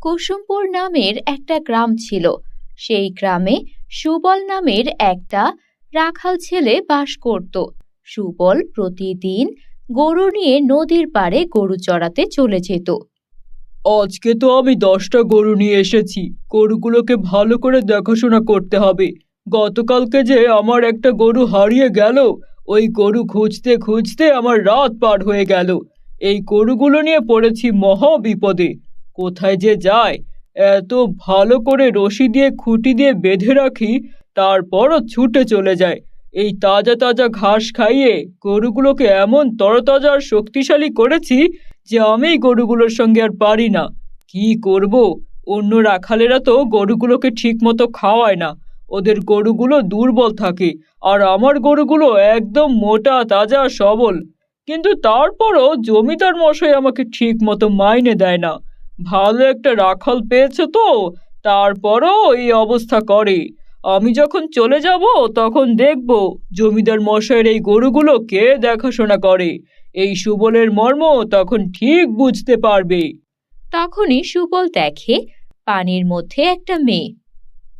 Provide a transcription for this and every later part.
কুসুমপুর নামের একটা গ্রাম ছিল। সেই গ্রামে সুবল নামের একটা রাখাল ছেলে বাস করত। সুবল প্রতিদিন গরু নিয়ে নদীর পাড়ে গরু চড়াতে চলে যেত। আজকে তো আমি দশটা গরু নিয়ে এসেছি। গরুগুলোকে ভালো করে দেখাশোনা করতে হবে। গতকালকে যে আমার একটা গরু হারিয়ে গেল, ওই গরু খুঁজতে খুঁজতে আমার রাত পার হয়ে গেল। এই গরুগুলো নিয়ে পড়েছি মহা বিপদে। কোথায় যে যায়, এত ভালো করে রশি দিয়ে খুঁটি দিয়ে বেঁধে রাখি, তারপরও ছুটে চলে যায়। এই তাজা তাজা ঘাস খাইয়ে গরুগুলোকে এমন তরতাজা আর শক্তিশালী করেছি যে আমি গরুগুলোর সঙ্গে আর পারি না। কি করব? অন্য রাখালেরা তো গরুগুলোকে ঠিক মতো খাওয়ায় না। ওদের গরুগুলো দুর্বল থাকে আর আমার গরুগুলো একদম মোটা, তাজা সবল। কিন্তু তারপরও জমিদার মশাই আমাকে ঠিক মতো মাইনে দেয় না। ভালো একটা রাখাল পেয়েছে তো তারপরও এই অবস্থা করে। আমি যখন চলে যাব তখন দেখব জমিদার মশাইয়ের এই গরুগুলো কে দেখাশোনা করে। এই সুবলের মর্ম তখন ঠিক বুঝতে পারবে। তখনই সুবল দেখে পানির মধ্যে একটা মেয়ে।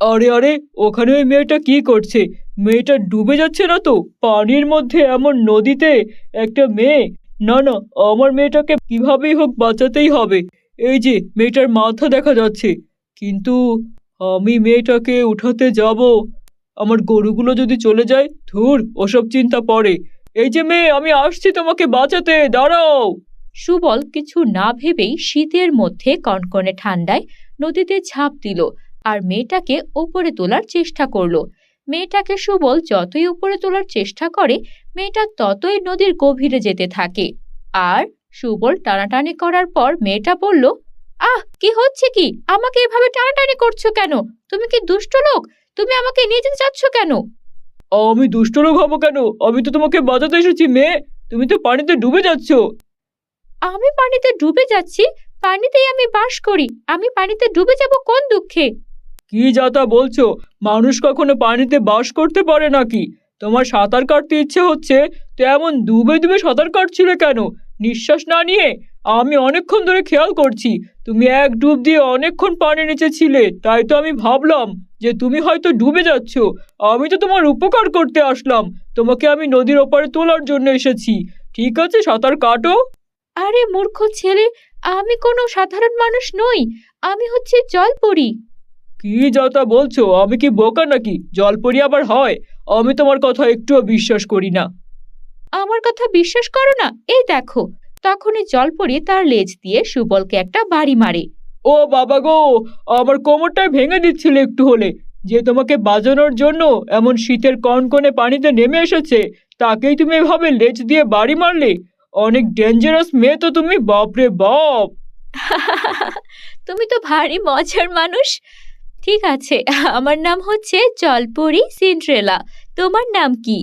আরে আরে ওখানে ওই মেয়েটা কি করছে? মেয়েটা ডুবে যাচ্ছে না তো? পানির মধ্যে এমন নদীতে একটা মেয়ে? না না আমার মেয়েটাকে কিভাবেই হোক বাঁচাতেই হবে। এই যে, মেয়েটার মাথা দেখা যাচ্ছে। কিন্তু আমি মেয়েটাকে উঠাতে যাব। আমার গরুগুলো যদি চলে যায়, ধুর, ওসব চিন্তা পড়ে। এই যে মেয়ে, আমি আসছি তোমাকে বাঁচাতে, দাঁড়াও। সুবল কিছু না ভেবেই শীতের মধ্যে কনকনে ঠান্ডায় নদীতে ঝাঁপ দিল আর মেয়েটাকে ওপরে তোলার চেষ্টা করল। মেয়েটাকে সুবল যতই উপরে তোলার চেষ্টা করে, মেয়েটা ততই নদীর গভীরে যেতে থাকে। আর সুবল টানাটানি করার পর মেয়েটা বলল আহ কি হচ্ছে কি? আমাকে এভাবে টানাটানি করছ কেন? তুমি কি দুষ্ট লোক? তুমি আমাকে নিয়ে যেতে চাচ্ছ কেন? আমি দুষ্ট লোক হব কেন? আমি তো তোমাকে বাঁচাতে এসেছি মেয়ে। তুমি তো পানিতে ডুবে যাচ্ছ। আমি পানিতে ডুবে যাচ্ছি? পানিতেই আমি বাস করি। আমি পানিতে ডুবে যাব কোন দুঃখে? কি যাতা বলছো? মানুষ কখনো পানিতে বাস করতে পারে নাকি? তোমার সাঁতার কাটতে ইচ্ছে হচ্ছে তো এমন ডুবে ডুবে সাঁতার কাটছিলে কেন? নিঃশ্বাস না নিয়ে আমি অনেকক্ষণ ধরে খেয়াল করছি। তুমি এক ডুব দিয়ে অনেকক্ষণ পানি নিচে ছিলে তাই তো আমি ভাবলাম যে তুমি হয়তো ডুবে যাচ্ছ। আমি তো তোমার উপকার করতে আসলাম। তোমাকে আমি নদীর ওপারে তোলার জন্য এসেছি। ঠিক আছে সাঁতার কাটো। আরে মূর্খ ছেলে আমি কোনো সাধারণ মানুষ নই। আমি হচ্ছে জলপরি। কি যাতা বলছো? আমি কি বোকা নাকি? জলপরি আবার হয়? আমি তোমার কথা একটুও বিশ্বাস করি না। আমার কথা বিশ্বাস করো না? এই দেখো। তখনই জলপরি তার লেজ দিয়ে সুবলকে একটা বাড়ি মারে। ও বাবা গো আমার কোমরটাই ভেঙে দিচ্ছিল একটু হলে। যে তোমাকে বাজানোর জন্য এমন শীতের কনকনে পানিতে নেমে এসেছে তাকেই তুমি এভাবে লেজ দিয়ে বাড়ি মারলে? অনেক ডেঞ্জারাস মেয়ে তো তুমি বাপরে বাপ! তুমি তো ভারী মজার মানুষ। ঠিক আছে আমার নাম হচ্ছে জলপরি সিন্ড্রেলা। তোমার নাম কি?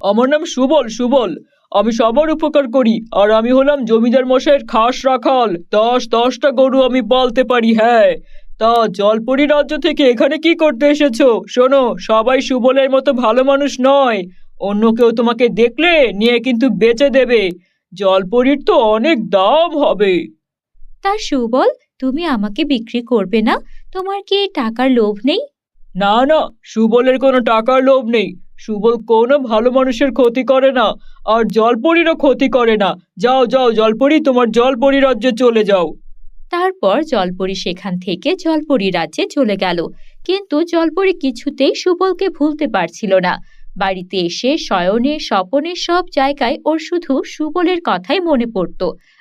আমার নাম সুবল সুবল। আমি সবার উপকার করি আর আমি হলাম জমিদার মশাইয়ের খাস রাখাল। দশ দশটা গরু আমি পালতে পারি হ্যাঁ। তা জলপরি রাজ্য থেকে এখানে কি করতে এসেছ? শোনো সবাই সুবলের মতো ভালো মানুষ নয়। অন্য কেউ তোমাকে দেখলে নিয়ে কিন্তু বেচে দেবে। জলপরির তো অনেক দাম হবে। তা সুবল তুমি আমাকে বিক্রি করবে না? তোমার কি টাকার লোভ নেই? না না সুবলের কোনো টাকার লোভ নেই। সুবল কোনো ভালো মানুষের ক্ষতি করে না, আর জলপরিরও ক্ষতি করে না। যাও যাও, জলপরি, তোমার জলপরি রাজ্যে চলে যাও। তারপর জলপরি সেখান থেকে জলপরি রাজ্যে চলে গেল। কিন্তু জলপরি কিছুতেই সুবলকে ভুলতে পারছিল না। বাড়িতে এসে শয়নে, স্বপনে সব জায়গায় ওর শুধু সুবলের কথাই মনে পড়ত।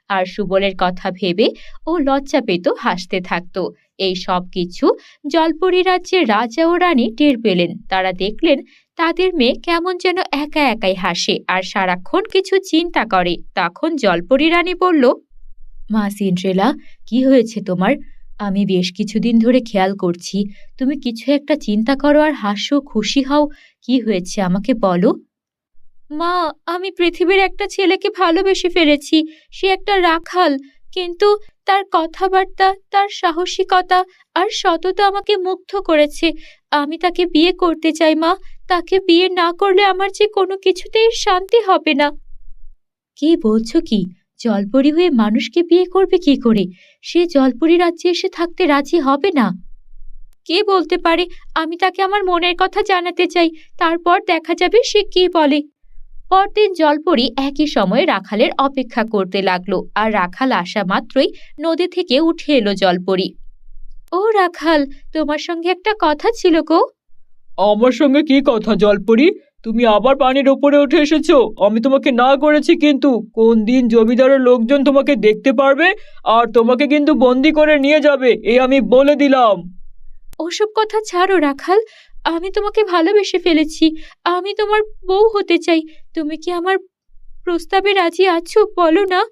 আর সুবলের কথা ভেবে ও লজ্জা পেত, হাসতে থাকত। এই সব কিছু জলপরি রাজ্যের রাজা ও রানী টের পেলেন। তারা দেখলেন তাদের মেয়ে কেমন যেন একা একাই হাসে আর সারাক্ষণ কিছু চিন্তা করে। তখন জলপরি রানী বলল, মা সিন্ড্রেলা, কি হয়েছে তোমার? আমি বেশ কিছুদিন ধরে খেয়াল করছি। তুমি কিছু একটা চিন্তা করো আর হাসো, খুশি হও। কি হয়েছে আমাকে বলো? মা, আমি পৃথিবীর একটা ছেলেকে ভালোবেসে ফেলেছি। সে একটা রাখাল। কিন্তু তার কথাবার্তা, তার সাহসিকতা আর সততা আমাকে মুগ্ধ করেছে। আমি তাকে বিয়ে করতে চাই, মা। তাকে বিয়ে না করলে আমার যে কোনো কিছুতেই শান্তি হবে না। কি বলছো কি? জলপরি হয়ে মানুষকে বিয়ে করবে কি করে? সে জলপরি রাজ্যে এসে থাকতে রাজি হবে না। কে বলতে পারে? আমি তাকে আমার মনের কথা জানাতে চাই। তারপর দেখা যাবে সে কি বলে। পরদিন জলপরি একই সময়ে রাখালের অপেক্ষা করতে লাগল আর রাখাল আসা মাত্রই নদী থেকে উঠে এলো জলপরি। ও রাখাল, তোমার সঙ্গে একটা কথা ছিল গো। আমার সঙ্গে কি কথা, জলপরি? তুমি আবার পানির ওপরে উঠে এসেছ। আমি তোমাকে না করেছি কিন্তু। কোন দিন জমিদারের লোকজন তোমাকে দেখতে পারবে আর তোমাকে কিন্তু বন্দি করে নিয়ে যাবে, এ আমি বলে দিলাম। ওসব কথা ছাড়ো রাখাল। আমি তোমাকে ভালোবেসে ফেলেছি। আমি তোমার বউ হতে চাই। তুমি কি আমার প্রস্তাবে রাজি আছো? বলো না।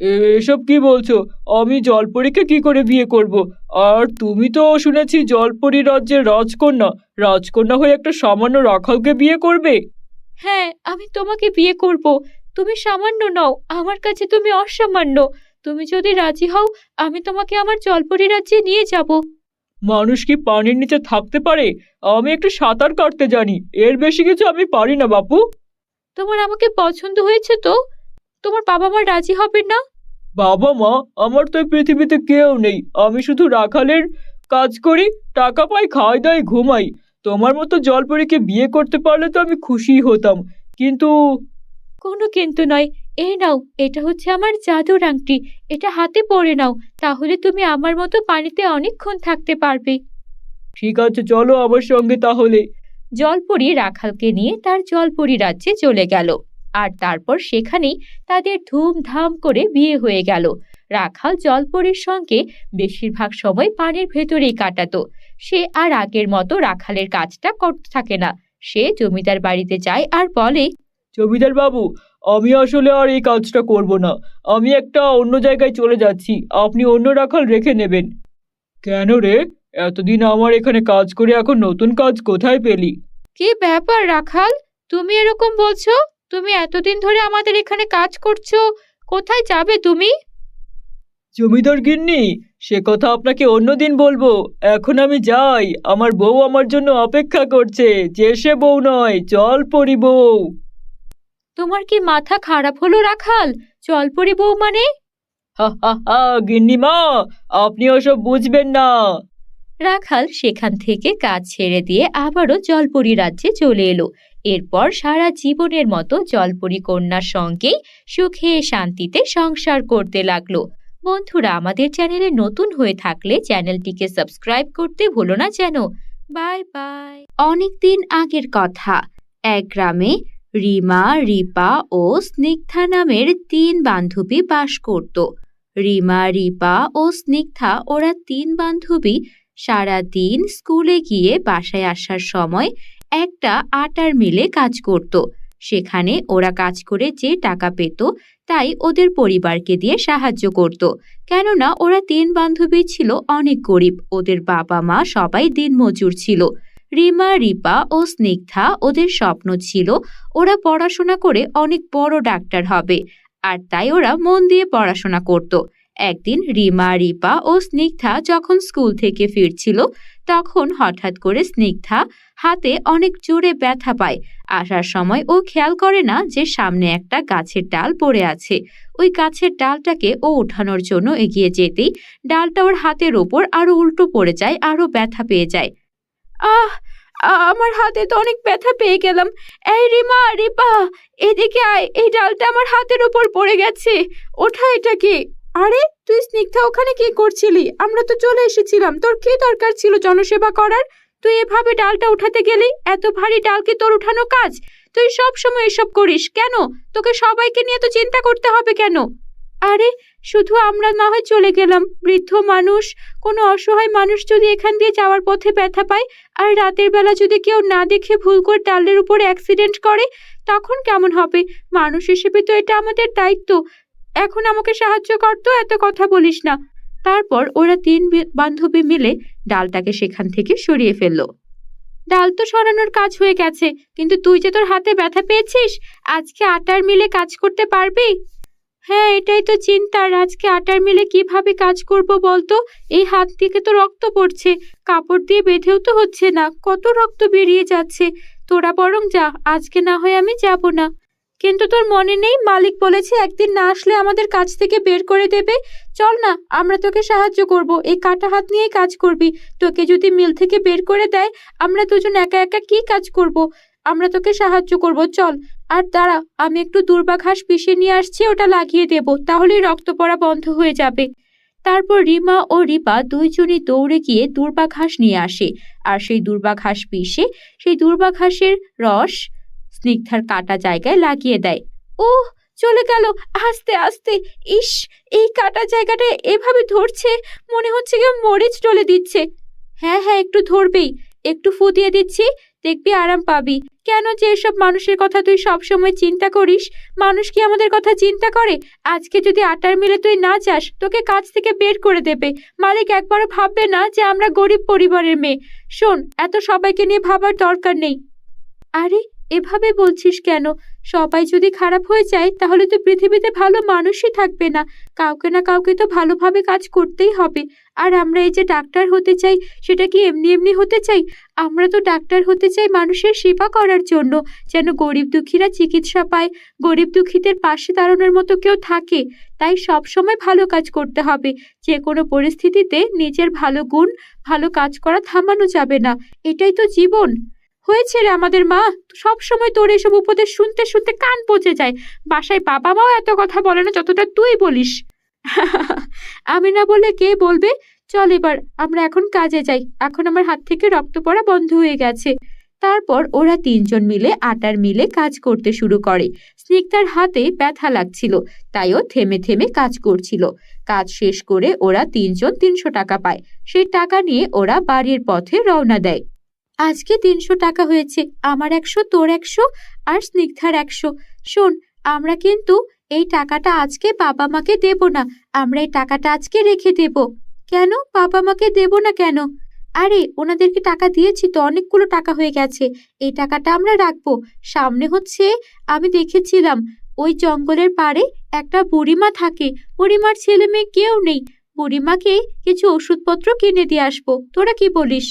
এসব কি বলছো? আমি জলপরীকে কি করে বিয়ে করব? আর তুমি তো শুনেছি জলপরি রাজ্যের রাজকন্যা। রাজকন্যা হয়ে একটা সামান্য রাখালকে বিয়ে করবে? হ্যাঁ আমি তোমাকে বিয়ে করব। তুমি সামান্য নও আমার কাছে তুমি অসামান্য। তুমি যদি রাজি হও আমি তোমাকে আমার জলপরি রাজ্যে নিয়ে যাব। মানুষ কি পানির নিচে থাকতে পারে? আমি একটু সাঁতার কাটতে জানি। এর বেশি কিছু আমি পারি না বাপু। তোমার আমাকে পছন্দ হয়েছে তো? তোমার বাবা মা রাজি হবে না? বাবা মা আমার তো এই পৃথিবীতে কেউ নেই। আমি শুধু রাখালের কাজ করি টাকা পাই খাওয়াই দাই ঘুমাই। তোমার মতো জলপরীকে বিয়ে করতে পারলে তো আমি খুশি হতাম। কিন্তু কোনো কিন্তু নয়। এই নাও এটা হচ্ছে আমার জাদুর আংটি। এটা হাতে পরে নাও তাহলে তুমি আমার মতো পানিতে অনেকক্ষণ থাকতে পারবে। ঠিক আছে চলো আমার সঙ্গে তাহলে। জলপরি রাখালকে নিয়ে তার জলপরি রাজ্যে চলে গেল। আর তারপর সেখানেই তাদের ধুমধাম করে বিয়ে হয়ে গেল। রাখাল জলপরির সঙ্গে বেশিরভাগ সময় পানির ভেতরেই কাটাতো। সে আর আগের মতো রাখালের কাজটা করতে থাকে না। সে জমিদার বাড়িতে যায় আর বলে জমিদার বাবু আমি আসলে আর এই কাজটা করব না। আমি একটা অন্য জায়গায় চলে যাচ্ছি। আপনি অন্য রাখাল রেখে নেবেন। কেন রে? এতদিন আমার এখানে কাজ করে এখন নতুন কাজ কোথায় পেলি? কি ব্যাপার রাখাল? তুমি এরকম বলছো? তুমি এতদিন ধরে আমাদের এখানে কাজ করছ কোথায় যাবে তুমি? জমিদার গিন্নি সে কথা আপনাকে অন্যদিন বলব। এখন আমি যাই আমার বউ আমার জন্য অপেক্ষা করছে যে সে বউ নয় জল পরি বউ। তোমার কি মাথা খারাপ হলো রাখাল? জলপরি বউ মানে? হা হা হা গিন্নিমা আপনি ওসব বুঝবেন না। রাখাল সেখান থেকে কাজ ছেড়ে দিয়ে আবারও জলপরি রাজ্যে চলে এলো। এরপর সারা জীবনের মতো জলপরি কন্যার সঙ্গেই সুখে শান্তিতে সংসার করতে লাগল। বন্ধুরা, আমাদের চ্যানেলে নতুন হয়ে থাকলে চ্যানেলটিকে সাবস্ক্রাইব করতে ভুলো না যেন। Bye bye. অনেকদিন আগের কথা। এক গ্রামে রিমা, রিপা ও স্নিগ্ধা নামের তিন বান্ধবী বাস করত। রিমা, রিপা ও স্নিগ্ধা ওরা তিন বান্ধবী সারা দিন স্কুলে গিয়ে বাসায় আসার সময় একটা আটার মিলে কাজ করত। সেখানে ওরা কাজ করে যে টাকা পেত, তাই ওদের পরিবারকে দিয়ে সাহায্য করত। কেননা ওরা তিন বান্ধবী ছিল, অনেক গরিব। ওদের বাবা মা সবাই দিনমজুর ছিল। রিমা, রিপা ও স্নিগ্ধা ওদের স্বপ্ন ছিল, ওরা পড়াশোনা করে অনেক বড় ডাক্তার হবে। আর তাই ওরা মন দিয়ে পড়াশোনা করত। একদিন রিমা, রিপা ও স্নিগ্ধা যখন স্কুল থেকে ফিরছিল, তখন হঠাৎ করে স্নিগ্ধা হাতে অনেক জোরে ব্যথা পায়। আসার সময় ও খেয়াল করে না যে সামনে একটা গাছের ডাল পড়ে আছে। ওই গাছের ডালটাকে ও ওঠানোর জন্য এগিয়ে যেতেই ডালটা ওর হাতের ওপর আরও উল্টো পড়ে যায়, আরও ব্যথা পেয়ে যায়। আহ, আমার হাতে তো অনেক ব্যথা পেয়ে গেলাম। এই রিমা, রিপা, এদিকে আয়, এই ডালটা আমার হাতের উপর পড়ে গেছে। ওঠা এটাকে আরে, তুই স্নিগ্ধা, ওখানে কি করছিলি? আমরা তো চলে এসেছিলাম। তোর কি দরকার ছিল জনসেবা করার? তুই এভাবে ডালটা উঠাতে গেলি? এত ভারী ডাল কি তোর উঠানো কাজ? তুই সব সময় এসব করিস কেন? তোকে সবাইকে নিয়ে তো চিন্তা করতে হবে কেন? আরে, শুধু আমরা না হয় চলে গেলাম। বৃদ্ধ মানুষ, কোনো অসহায় মানুষ যদি এখান দিয়ে যাওয়ার পথে ব্যথা পায় আর রাতের বেলা যদি কেউ না দেখে ভুল করে ডালের উপর অ্যাক্সিডেন্ট করে, তখন কেমন হবে? মানুষ হিসেবে তো এটা আমাদের দায়িত্ব। এখন আমাকে সাহায্য করতো এত কথা বলিস না। তারপর ওরা তিন বান্ধবী মিলে ডালটাকে সেখান থেকে সরিয়ে ফেলল। ডাল তো সরানোর কাজ হয়ে গেছে, কিন্তু তুই যে তোর হাতে ব্যথা পেয়েছিস, আজকে আটার মিলে কাজ করতে পারবি? হ্যাঁ এটাই তো চিন্তার আজকে আটার মিলে কীভাবে কাজ করব বলতো? এই হাত থেকে তো রক্ত পড়ছে, কাপড় দিয়ে বেঁধেও তো হচ্ছে না, কত রক্ত বেরিয়ে যাচ্ছে। তোরা বরং যা, আজকে না হয় আমি যাব না। কিন্তু তোর মনে নেই মালিক বলেছে একদিন না আসলে আমাদের কাজ থেকে বের করে দেবে? চল না, আমরা তোকে সাহায্য করব, এই কাটা হাত নিয়েই কাজ করবি। তোকে যদি মিল থেকে বের করে দেয়, আমরা দুজন একা একা কি কাজ করব? আমরা তোকে সাহায্য করব, চল। আর দাঁড়া, আমি একটু দুর্বা ঘাস পিষে নিয়ে আসছি, ওটা লাগিয়ে দেব, তাহলেই রক্ত পড়া বন্ধ হয়ে যাবে। তারপর রিমা ও রিপা দুইজনই দৌড়ে গিয়ে দুর্বা ঘাস নিয়ে আসে। আর সেই দুর্বা ঘাস পিষে, সেই দুর্বা ঘাসের রস স্নিগ্ধার কাটা জায়গায় লাগিয়ে দেয়। ওহ, চলে গেল। আস্তে আস্তে। ইস, এই কাটা জায়গাটা এভাবে ধরছে, মনে হচ্ছে কেউ মরিচ টলে দিচ্ছে। হ্যাঁ হ্যাঁ একটু ধরবেই। একটু ফু দিয়ে দিচ্ছি, দেখবি আরাম পাবি। কেন যে এসব মানুষের কথা তুই সবসময় চিন্তা করিস? মানুষ কি আমাদের কথা চিন্তা করে? আজকে যদি আটার মিলে তুই না যাস তোকে কাজ থেকে বের করে দেবে। মালিক একবারও ভাববে না যে আমরা গরিব পরিবারের মেয়ে। শোন, এত সবাইকে নিয়ে ভাবার দরকার নেই। আরে এভাবে বলছিস কেন? সবাই যদি খারাপ হয়ে যায়, তাহলে তো পৃথিবীতে ভালো মানুষই থাকবে না। কাউকে না কাউকে তো ভালোভাবে কাজ করতেই হবে। আর আমরা এই যে ডাক্তার হতে চাই, সেটা কি এমনি এমনি হতে চাই? আমরা তো ডাক্তার হতে চাই মানুষের সেবা করার জন্য। যেন গরিব দুঃখীরা চিকিৎসা পায়, গরিব দুঃখীদের পাশে দাঁড়ানোর মতো কেউ থাকে। তাই সব সময় ভালো কাজ করতে হবে। যে কোনো পরিস্থিতিতে নিজের ভালো গুণ, ভালো কাজ করা থামানো যাবে না। এটাই তো জীবন। হয়েছে রে আমাদের মা? সব সময় তোর এসব উপদেশ শুনতে শুনতে কান পচে যায়। বাসায় বাবা মাও এত কথা বলে না যতটা তুই বলিস। আমি না বলে কে বলবে? চল এবার, আমরা এখন কাজে যাই। এখন আমার হাত থেকে রক্ত পড়া বন্ধ হয়ে গেছে। তারপর ওরা তিনজন মিলে আটার মিলে কাজ করতে শুরু করে। স্নিগ্ধার হাতে ব্যথা লাগছিল, তাই ও থেমে থেমে কাজ করছিল। কাজ শেষ করে ওরা তিনজন তিনশো টাকা পায়। সেই টাকা নিয়ে ওরা বাড়ির পথে রওনা দেয়। আজকে তিনশো টাকা হয়েছে, আমার একশো, তোর একশো আর স্নিগ্ধার একশো। শোন, আমরা কিন্তু এই টাকাটা আজকে বাবা মাকে দেব না, আমরা এই টাকাটা আজকে রেখে দেব। কেন? বাবা মাকে দেব না কেন? আরে, ওনাদেরকে টাকা দিয়েছি তো অনেকগুলো টাকা হয়ে গেছে, এই টাকাটা আমরা রাখব। সামনে হচ্ছে আমি দেখেছিলাম, ওই জঙ্গলের পাড়ে একটা বুড়িমা থাকে, বুড়িমার ছেলে মেয়ে কেউ নেই। বুড়িমাকে কিছু ওষুধপত্র কিনে দিয়ে আসব, তোরা কি বলিস?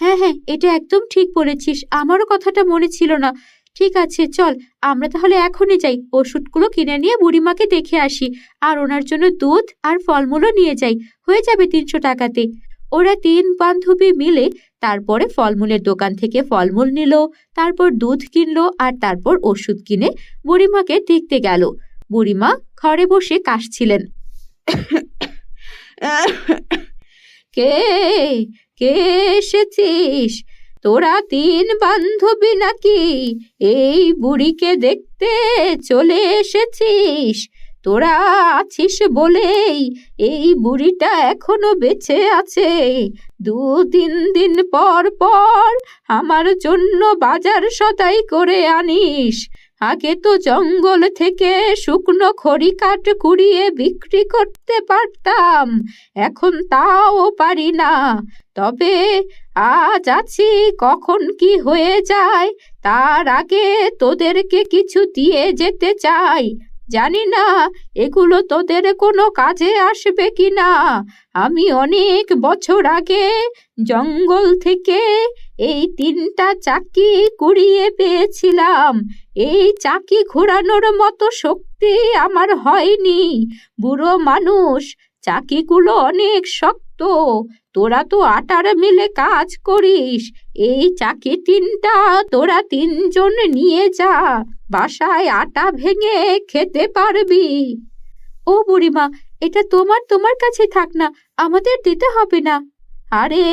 হ্যাঁ হ্যাঁ এটা একদম ঠিক বলেছিস। আমারও কথাটা মনে ছিল না। ঠিক আছে চল আমরা তাহলে এখনই যাই। ওষুধগুলো কিনে নিয়ে বুড়িমাকে দেখে আসি। আর ওনার জন্য দুধ আর ফলমূলও নিয়ে যাই। হয়ে যাবে তিনশো টাকাতে। ওরা তিন বান্ধবী মিলে তারপরে ফলমূলের দোকান থেকে ফলমূল নিল তারপর দুধ কিনলো আর তারপর ওষুধ কিনে বুড়িমাকে দেখতে গেল। বুড়িমা ঘরে বসে কাশছিলেন। কে? কে এসেছিস? তোরা তিন বান্ধবী নাকি? এই বুড়িকে দেখতে চলে এসেছিস। তোরা আছিস বলেই এই বুড়িটা এখনও বেঁচে আছে। দু তিন দিন পর পর আমার জন্য বাজার সদাই করে আনিস। আগে তো জঙ্গল থেকে শুকনো খড়ি কাঠ কুড়িয়ে বিক্রি করতে পারতাম, এখন তাও পারি না। তবে আজ আছি, কখন কি হয়ে যায়, তার আগে তোদেরকে কিছু দিয়ে যেতে চাই। জানি না, এগুলো তোদের কোনো কাজে আসবে কি না আমি অনেক বছর আগে জঙ্গল থেকে এই তিনটা চাকি কুড়িয়ে পেয়েছিলাম। এই চাকি ঘোরানোর মতো শক্তি আমার হয়নি। বুড়ো মানুষ, চাকিগুলো অনেক শক্ত। তোরা তো আটার মিলে কাজ করিস। এই চাকি তিনটা তোরা তিনজন নিয়ে যা। বাসায় আটা ভেঙে খেতে পারবি। ও বুড়িমা, এটা তোমার তোমার কাছে থাক না। আমাদের দিতে হবে না। আরে,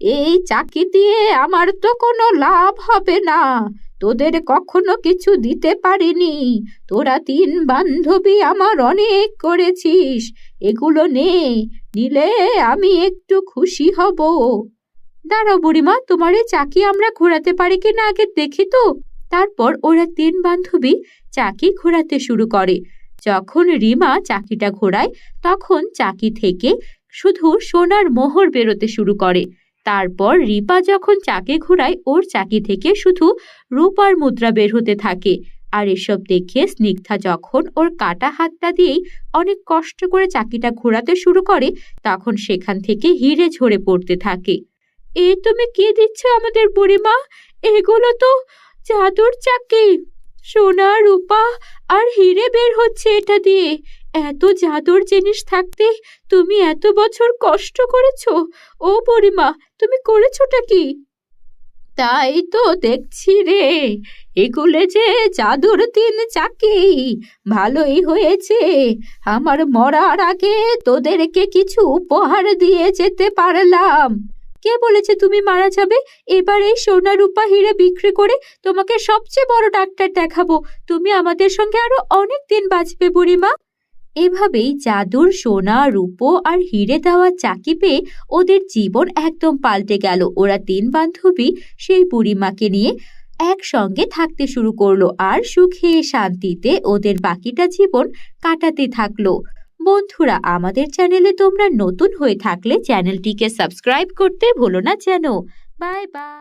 এই চাকি দিয়ে আমার তো কোনো লাভ হবে না। তোদের কখনো কিছু দিতে পারিনি। তোরা তিন বান্ধবী আমার অনেক করেছিস। এগুলো নে, নিলে আমি একটু খুশি হব। দাঁড়াও বুড়িমা, তোমার এই চাকি আমরা ঘোরাতে পারি কি না আগে দেখি তো। তারপর ওরা তিন বান্ধবী চাকি ঘোরাতে শুরু করে। যখন রিমা চাকিটা ঘোরায়, তখন চাকি থেকে শুধু সোনার মোহর বেরোতে শুরু করে। তারপর রিপা যখন চাকে ঘোরায়, ওর চাকি থেকে শুধু রূপার মুদ্রা বের হতে থাকে। আর এসব দেখে স্নিগ্ধা যখন ওর কাটা হাতটা দিয়েই অনেক কষ্ট করে চাকিটা ঘোরাতে শুরু করে, তখন সেখান থেকে হিরে ঝরে পড়তে থাকে। এ তুমি কি দিচ্ছ আমাদের বুড়িমা? এগুলো তো জাদুর চাকি। সোনা, রূপা আর হিরে বের হচ্ছে এটা দিয়ে। এত জাদুর জিনিস থাকতে তুমি এত বছর কষ্ট করেছ। ও পরিমা তুমি করেছোটা কি? তাই তো দেখছি রে, এগুলো যে জাদুর তিন চাকি, ভালোই হয়েছে। আমার মরার আগে তোদেরকে কিছু উপহার দিয়ে যেতে পারলাম। কে বলেছে তুমি মারা যাবে? এবার এই সোনা রূপা হীরে বিক্রি করে তোমাকে সবচেয়ে বড় ডাক্তার দেখাবো। তুমি আমাদের সঙ্গে আরও অনেক দিন বাঁচবে বুড়িমা। এভাবেই জাদুর সোনা, রূপো আর হিরে দেওয়া চাকি পেয়ে ওদের জীবন একদম পাল্টে গেল। ওরা তিন বান্ধবী সেই বুড়িমাকে নিয়ে একসঙ্গে থাকতে শুরু করল আর সুখে শান্তিতে ওদের বাকিটা জীবন কাটাতে থাকল। বন্ধুরা, আমাদের চ্যানেলে তোমরা নতুন হয়ে থাকলে চ্যানেলটিকে সাবস্ক্রাইব করতে ভুলো না যেন। Bye bye.